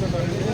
Thank you.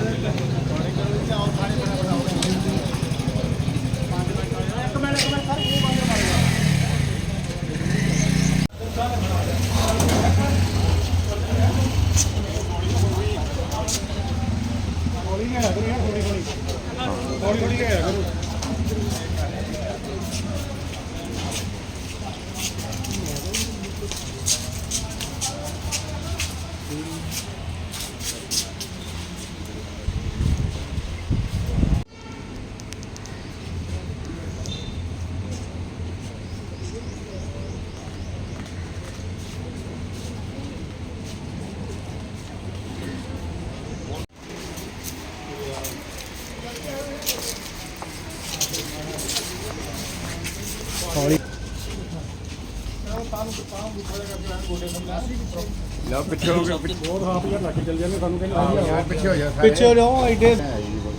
ਲਓ ਪਿੱਛੇ ਹੋ ਗਿਆ ਪਿੱਛੇ। ਬਹੁਤ ਹਾਫ ਹਜ਼ਾਰ ਲੱਗ ਚੱਲ ਜਾਂਦੇ ਸਾਨੂੰ ਕਹਿੰਦੇ ਯਾਰ ਪਿੱਛੇ ਹੋ ਜਾ ਸਾਰੇ। ਪਿੱਛੇ ਜਾਓ ਐਡੇ ਹੈ ਜੀ ਬੋਲ।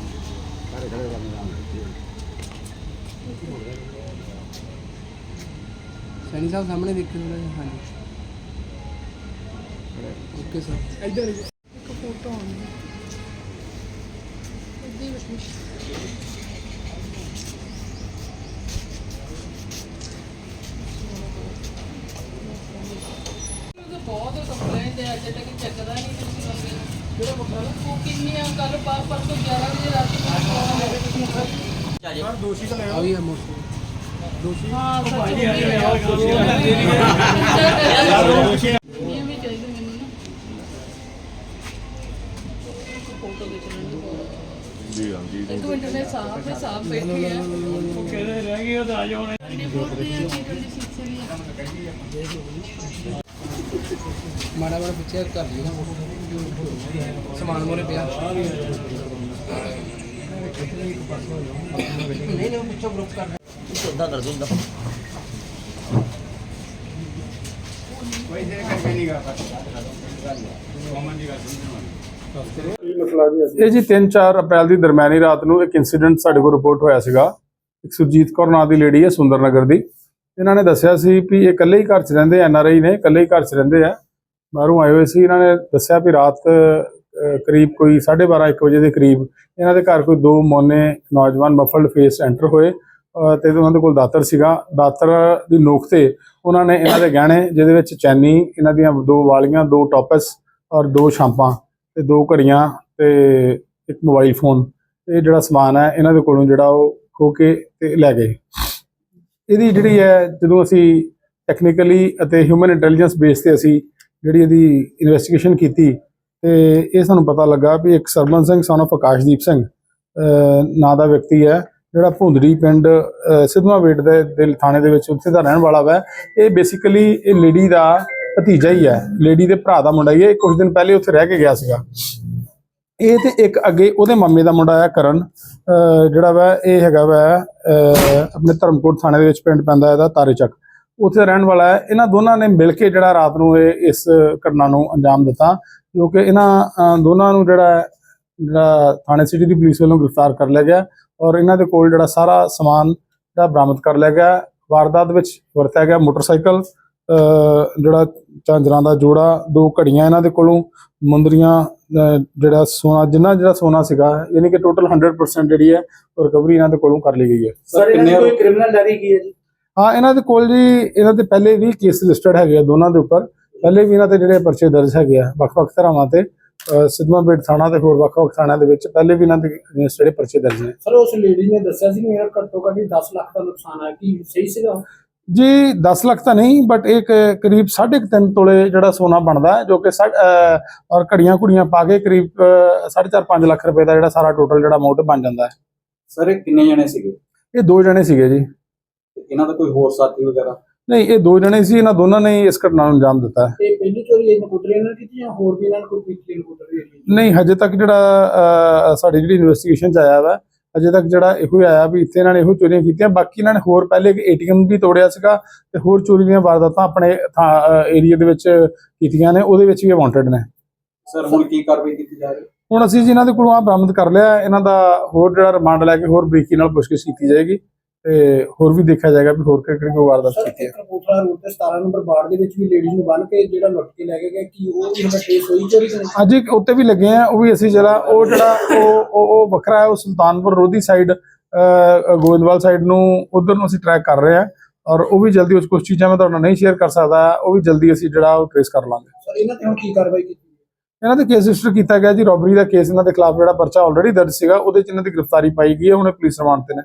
ਸਾਰੇ ਖੜੇ ਹੋ ਜਾਓ। ਸੈਣੀ ਸਾਹਿਬ ਸਾਹਮਣੇ ਦੇਖੋ ਜਰਾ ਹਾਂਜੀ। Okay sir. ਇੱਧਰ ਇੱਕ ਫੋਟੋ ਆਉਂਦੀ। ਇੱਦੀ ਬੈਠੀ। ਬਹੁਤ ਕੰਪਲੇਂਟ ਹੈ ਅੱਜ ਤੱਕ ਚੱਕਦਾ ਨਹੀਂ ਤੁਸੀਂ ਬੰਦੇ ਜਿਹੜਾ ਬਖਾਲਾ ਉਹ ਕਿੰਨੀ ਆ ਕੱਲ ਪਰ ਪਰਸੋਂ 11 ਵਜੇ ਰਾਤੀ ਨੂੰ ਫੋਨ ਆਇਆ ਦੋਸ਼ੀ ਤਾਂ ਲੈ ਆ ਵੀ ਹੈ ਮੋਸਟ ਦੋਸ਼ੀ ਹਾਂ ਸੱਚ ਭਾਈ ਵੀ ਆ ਹੈ। ਦੋਸ਼ੀ ਇਹ ਵੀ ਚਾਹੀਦਾ ਮੈਨੂੰ ਨਾ ਫੋਟੋ ਖਿੱਚਣ ਦੀ ਜੀ ਹਾਂ ਜੀ ਇੱਕ ਮਿੰਟ ਨੇ ਸਾਫ਼ ਹੈ ਸਾਫ਼ ਬੈਠੀ ਹੈ ਕਿਹਦੇ ਰਹਿ ਗਏ ਉਹ ਤਾਂ ਆ ਜਾਓ ਮਾੜਾ ਮਾੜਾ ਪਿੱਛੇ ਕਰ ਲਿਓ ਸਮਾਨ ਮੋਰੇ ਪਿਆ। ਨਹੀਂ ਨਹੀਂ ਪਿੱਛੇ ਗਰੁੱਪ ਕਰ ਵੈਸੇ ਕਰਕੇ ਨਹੀਂ ਗਾ ਇਹ ਜੀ 3-4 ਅਪ੍ਰੈਲ ਦੀ ਦਰਮਿਆਨੀ ਰਾਤ ਨੂੰ ਇੱਕ ਇਨਸੀਡੈਂਟ ਸਾਡੇ ਕੋਲ ਰਿਪੋਰਟ ਹੋਇਆ ਸੀਗਾ। ਇੱਕ ਸੁਰਜੀਤ ਕੌਰ ਨਾਂ ਦੀ ਲੇਡੀ ਹੈ ਸੁੰਦਰ ਨਗਰ ਦੀ। ਇਹਨਾਂ ਨੇ ਦੱਸਿਆ ਸੀ ਵੀ ਇਹ ਇਕੱਲੇ ਹੀ ਘਰ 'ਚ ਰਹਿੰਦੇ ਐਨ ਆਰ ਆਈ ਨੇ ਇਕੱਲੇ ਹੀ ਘਰ 'ਚ ਰਹਿੰਦੇ ਆ। ਬਾਹਰੋਂ ਆਏ ਹੋਏ ਸੀ ਇਹਨਾਂ ਨੇ ਦੱਸਿਆ ਵੀ ਰਾਤ ਕਰੀਬ ਕੋਈ 12:30 1 ਵਜੇ ਦੇ ਕਰੀਬ ਇਹਨਾਂ ਦੇ ਘਰ ਕੋਈ ਦੋ ਮੋਨੇ ਨੌਜਵਾਨ ਮਫਲਡ ਫੇਸ ਐਂਟਰ ਹੋਏ ਅਹ, ਤੇ ਉਹਨਾਂ ਦੇ ਕੋਲ ਦਾਤਰ ਸੀਗਾ। ਦਾਤਰ ਦੀ ਨੋਕ ਤੇ ਉਹਨਾਂ ਨੇ ਇਹਨਾਂ ਦੇ ਗਹਿਣੇ ਜਿਹਦੇ ਵਿੱਚ ਚੈਨੀ ਇਹਨਾਂ ਦੀਆਂ ਦੋ ਵਾਲੀਆਂ ਦੋ ਟੋਪਸ ਔਰ ਦੋ ਸ਼ਾਂਪਾਂ ਤੇ ਦੋ ਘੜੀਆਂ ਤੇ ਇੱਕ ਮੋਬਾਈਲ ਫੋਨ ਇਹ ਜਿਹੜਾ ਸਮਾਨ ਹੈ ਇਹਨਾਂ ਦੇ ਕੋਲੋਂ ਜਿਹੜਾ ਉਹ ਖੋ ਕੇ ਤੇ ਲੈ ਗਏ। ਇਹਦੀ ਜਿਹੜੀ ਹੈ ਜਦੋਂ ਅਸੀਂ ਟੈਕਨੀਕਲੀ ਅਤੇ ਹਿਊਮਨ ਇੰਟੈਲੀਜੈਂਸ ਬੇਸ ਤੇ ਅਸੀਂ ਜਿਹੜੀ ਇਹਦੀ ਇਨਵੈਸਟੀਗੇਸ਼ਨ ਕੀਤੀ ਤੇ ਇਹ ਸਾਨੂੰ ਪਤਾ ਲੱਗਾ ਵੀ ਇੱਕ ਸਰਬਨ ਸਿੰਘ ਸਨ of ਆਕਾਸ਼ਦੀਪ ਸਿੰਘ ਨਾਂ ਦਾ ਵਿਅਕਤੀ ਹੈ ਜਿਹੜਾ ਭੁੰਦੜੀ ਪਿੰਡ ਅਹ, ਵੇਟ ਦੇ ਦਿਲ ਥਾਣੇ ਦੇ ਵਿੱਚ ਉੱਥੇ ਦਾ ਰਹਿਣ ਵਾਲਾ ਵਾ। ਇਹ ਬੇਸਿਕਲੀ ਇਹ ਲੇਡੀ ਦਾ ਭਤੀਜਾ ਹੀ ਹੈ। ਲੇਡੀ ਦੇ ਭਰਾ ਦਾ ਮੁੰਡਾ ਹੀ ਹੈ। ਇਹ ਕੁਝ ਦਿਨ ਪਹਿਲੇ ਉੱਥੇ ਰਹਿ ਕੇ ਗਿਆ ਸੀਗਾ। ਇਹ ਤੇ ਇੱਕ ਅੱਗੇ ਉਹਦੇ ਮਾਮੇ ਦਾ ਮੁੰਡਾ ਹੈ ਕਰਨ ਜਿਹੜਾ ਵਾ ਇਹ ਹੈਗਾ ਵਾ ਆਪਣੇ ਧਰਮਕੋਟ ਥਾਣੇ ਦੇ ਵਿੱਚ ਪਿੰਡ ਪੈਂਦਾ ਇਹਦਾ ਤਾਰੇਚੱਕ। ਉੱਥੇ ਰਹਿਣ ਵਾਲਾ ਹੈ। ਇਹਨਾਂ ਦੋਨਾਂ ਨੇ ਮਿਲ ਕੇ ਜਿਹੜਾ ਰਾਤ ਨੂੰ ਇਹ ਇਸ ਘਟਨਾ ਨੂੰ ਅੰਜਾਮ ਦਿੱਤਾ ਕਿਉਂਕਿ ਇਹਨਾਂ ਦੋਨਾਂ ਨੂੰ ਜਿਹੜਾ ਹੈ, ਜਿਹੜਾ ਥਾਣੇ ਸਿਟੀ ਦੀ ਪੁਲਿਸ ਵੱਲੋਂ ਗ੍ਰਿਫਤਾਰ ਕਰ ਲਿਆ ਗਿਆ ਔਰ ਇਹਨਾਂ ਦੇ ਕੋਲ ਜਿਹੜਾ ਸਾਰਾ ਸਮਾਨ ਜਿਹੜਾ ਬਰਾਮਦ ਕਰ ਲਿਆ ਗਿਆ। ਵਾਰਦਾਤ ਵਿੱਚ ਵਰਤਿਆ ਗਿਆ ਮੋਟਰਸਾਈਕਲ ਜਿਹੜਾ ਝਾਂਜਰਾਂ ਦਾ ਜੋੜਾ ਦੋ ਘੜੀਆਂ ਇਹਨਾਂ ਦੇ ਕੋਲੋਂ ਮੁੰਦਰੀਆਂ ਜਿਹੜਾ ਸੋਨਾ ਜਿੰਨਾ ਜਿਹੜਾ ਸੋਨਾ ਸੀਗਾ ਯਾਨੀ ਕਿ ਟੋਟਲ 100% ਜਿਹੜੀ ਹੈ ਰਿਕਵਰੀ ਇਹਨਾਂ ਦੇ ਕੋਲੋਂ ਕਰ ਲਈ ਗਈ ਹੈ। ਸਰ ਇਹਨਾਂ ਦੀ ਕੋਈ ਕ੍ਰਿਮੀਨਲ ਡੈਰੀ ਕੀ ਹੈ ਜੀ? ਹਾਂ ਇਹਨਾਂ ਦੇ ਕੋਲ ਜੀ ਇਹਨਾਂ ਦੇ ਪਹਿਲੇ ਵੀ ਕੇਸ ਰਜਿਸਟਰਡ ਹੈਗੇ ਆ ਦੋਨਾਂ ਦੇ ਉੱਪਰ। ਪਹਿਲੇ ਵੀ ਇਹਨਾਂ ਤੇ ਜਿਹੜੇ ਪਰਚੇ ਦਰਜ ਹੈਗੇ ਆ ਵੱਖ-ਵੱਖ ਧਰਾਵਾਂ ਤੇ ਅਹ, ਸਿੱਧਵਾਂ ਬੇਟ ਥਾਣਾ ਤੇ ਹੋਰ ਵੱਖ-ਵੱਖ ਥਾਣਿਆਂ ਦੇ ਵਿੱਚ ਪਹਿਲੇ ਵੀ ਇਹਨਾਂ ਦੇ ਜਿਹੜੇ ਪਰਚੇ ਦਰਜ ਨੇ। ਸਰ ਉਸ ਲੇਡੀ ਨੇ ਦੱਸਿਆ ਸੀ ਕਿ ਮੇਰਾ ਘੱਟੋ ਘੱਟ 10 ਲੱਖ ਦਾ ਨੁਕਸਾਨ ਹੈ ਕੀ ਸਹੀ ਸੀਗਾ ਜੀ 10 ਲੱਖ ਤਾਂ ਨਹੀਂ ਬਟ ਇੱਕ ਕਰੀਬ 3.5 ਤੋਲੇ ਜਿਹੜਾ ਸੋਨਾ ਬਣਦਾ ਜੋ ਕਿ ਔਰ ਘੜੀਆਂ ਕੁੜੀਆਂ ਪਾ ਕੇ ਕਰੀਬ 4.5 5 ਲੱਖ ਰੁਪਏ ਦਾ ਜਿਹੜਾ ਸਾਰਾ ਟੋਟਲ ਜਿਹੜਾ ਅਮਾਉਂਟ ਬਣ ਜਾਂਦਾ ਹੈ। ਸਰ ਇਹ ਕਿੰਨੇ ਜਣੇ ਸੀਗੇ? ਇਹ ਦੋ ਜਣੇ ਸੀਗੇ ਜੀ। ਇਹਨਾਂ ਦਾ ਕੋਈ ਹੋਰ ਸਾਥੀ ਵਗੈਰਾ? ਨਹੀਂ ਇਹ ਦੋ ਜਣੇ ਸੀ ਇਹਨਾਂ ਦੋਨਾਂ ਨੇ ਇਸ ਘਟਨਾ ਨੂੰ ਅੰਜਾਮ ਦਿੱਤਾ ਹੈ। ਇਹ ਪਹਿਲੀ ਚੋਰੀ ਇਹ ਨਕੁੱਤਰੀ ਇਹਨਾਂ ਨੇ ਕੀਤੀ ਜਾਂ ਹੋਰ ਵੀ ਇਹਨਾਂ ਨੇ ਕੋਈ ਕੀਤੀ ਨਹੀਂ ਹਜੇ ਤੱਕ ਜਿਹੜਾ ਸਾਡੀ ਜਿਹੜੀ ਇਨਵੈਸਟੀਗੇਸ਼ਨ ਚ ਆਇਆ ਵਾ ਹਜੇ ਤੱਕ ਜਿਹੜਾ ਇਹੋ ਆਇਆ ਵੀ ਇੱਥੇ ਇਹਨਾਂ ਨੇ ਇਹੋ ਚੋਰੀਆਂ ਕੀਤੀਆਂ ਬਾਕੀ ਇਹਨਾਂ ਨੇ ਹੋਰ ਪਹਿਲੇ ਇੱਕ ਏਟੀਐਮ ਵੀ ਤੋੜਿਆ ਸੀਗਾ ਤੇ ਹੋਰ ਚੋਰੀ ਦੀਆਂ ਵਾਰਦਾਤਾਂ ਆਪਣੇ ਏਰੀਆ ਦੇ ਵਿੱਚ ਕੀਤੀਆਂ ਨੇ ਉਹਦੇ ਵਿੱਚ ਵੀ ਵਾਂਟਡ ਨੇ। ਸਰ ਹੁਣ ਕੀ ਕਾਰਵਾਈ ਕੀਤੀ ਜਾ ਰਹੀ? ਹੈ ਹੁਣ ਅਸੀਂ ਜੀ ਇਹਨਾਂ ਦੇ ਕੋਲੋਂ ਆ ਬਰਾਮਦ ਕਰ ਲਿਆ ਇਹਨਾਂ ਦਾ ਹੋਰ ਜਿਹੜਾ ਰਿਮਾਂਡ ਲੈ ਕੇ ਹੋਰ ਬਰੀਕੀ ਨਾਲ ਪੁੱਛਗਿੱਛ ਕੀਤੀ ਜਾਏਗੀ। ਤੇ ਹੋਰ ਵੀ ਦੇਖਿਆ ਜਾਏਗਾ ਵੀ ਹੋਰ ਕਿਹੜੀ ਕਿਹੜੀ ਵਾਰਦਾਤ ਕੀਤੀ ਹੈ। ਕਪੂਰਥਲਾ ਰੋਡ ਤੇ 17 ਨੰਬਰ ਬਾੜ ਦੇ ਵਿੱਚ ਵੀ ਲੇਡੀਜ਼ ਨੂੰ ਬੰਨ ਕੇ ਜਿਹੜਾ ਲੁੱਟ ਕੇ ਲੈ ਕੇ ਗਏ ਕੀ ਉਹ ਵੀ ਸਾਡਾ ਕੇਸ ਹੋਈ ਚੋਰੀ ਕਰੇ ਅੱਜ ਇੱਕ ਉੱਤੇ ਵੀ ਲੱਗੇ ਆ ਉਹ ਵੀ ਅਸੀਂ ਜਿਹੜਾ ਉਹ ਜਿਹੜਾ ਉਹ ਉਹ ਵੱਖਰਾ ਹੈ ਉਹ ਸੁਲਤਾਨਪੁਰ ਰੋਧੀ ਸਾਈਡ ਗੋਇੰਦਵਾਲ ਸਾਈਡ ਨੂੰ ਉਧਰ ਨੂੰ ਅਸੀਂ ਟਰੈਕ ਕਰ ਰਹੇ ਹਾਂ ਔਰ ਉਹ ਵੀ ਜਲਦੀ ਉਸ ਕੁਝ ਚੀਜ਼ਾਂ ਮੈਂ ਤੁਹਾਡੇ ਨਾਲ ਨਹੀਂ ਸ਼ੇਅਰ ਕਰ ਸਕਦਾ ਉਹ ਵੀ ਜਲਦੀ ਅਸੀਂ ਜਿਹੜਾ ਉਹ ਟ੍ਰੇਸ ਕਰ ਲਾਂਗੇ। ਸਰ ਇਹਨਾਂ ਤੇ ਹੁਣ ਕੀ ਕਾਰਵਾਈ ਕੀਤੀ ਇਹਨਾਂ ਦੇ ਕੇਸ ਰਜਿਸਟਰ ਕੀਤਾ ਗਿਆ ਜੀ ਰੋਬਰੀ ਦਾ ਕੇਸ ਇਹਨਾਂ ਦੇ ਖਿਲਾਫ ਜਿਹੜਾ ਪਰਚਾ ਆਲਰੇਡੀ ਦਰਜ ਸੀਗਾ ਉਹਦੇ ਚ ਇਹਨਾਂ ਦੀ ਗ੍ਰਿਫਤਾਰੀ ਪਾਈ ਗਈ ਹੈ ਹੁਣ ਪੁਲਿਸ ਰਿਮਾਂਡ ਤੇ ਨੇ।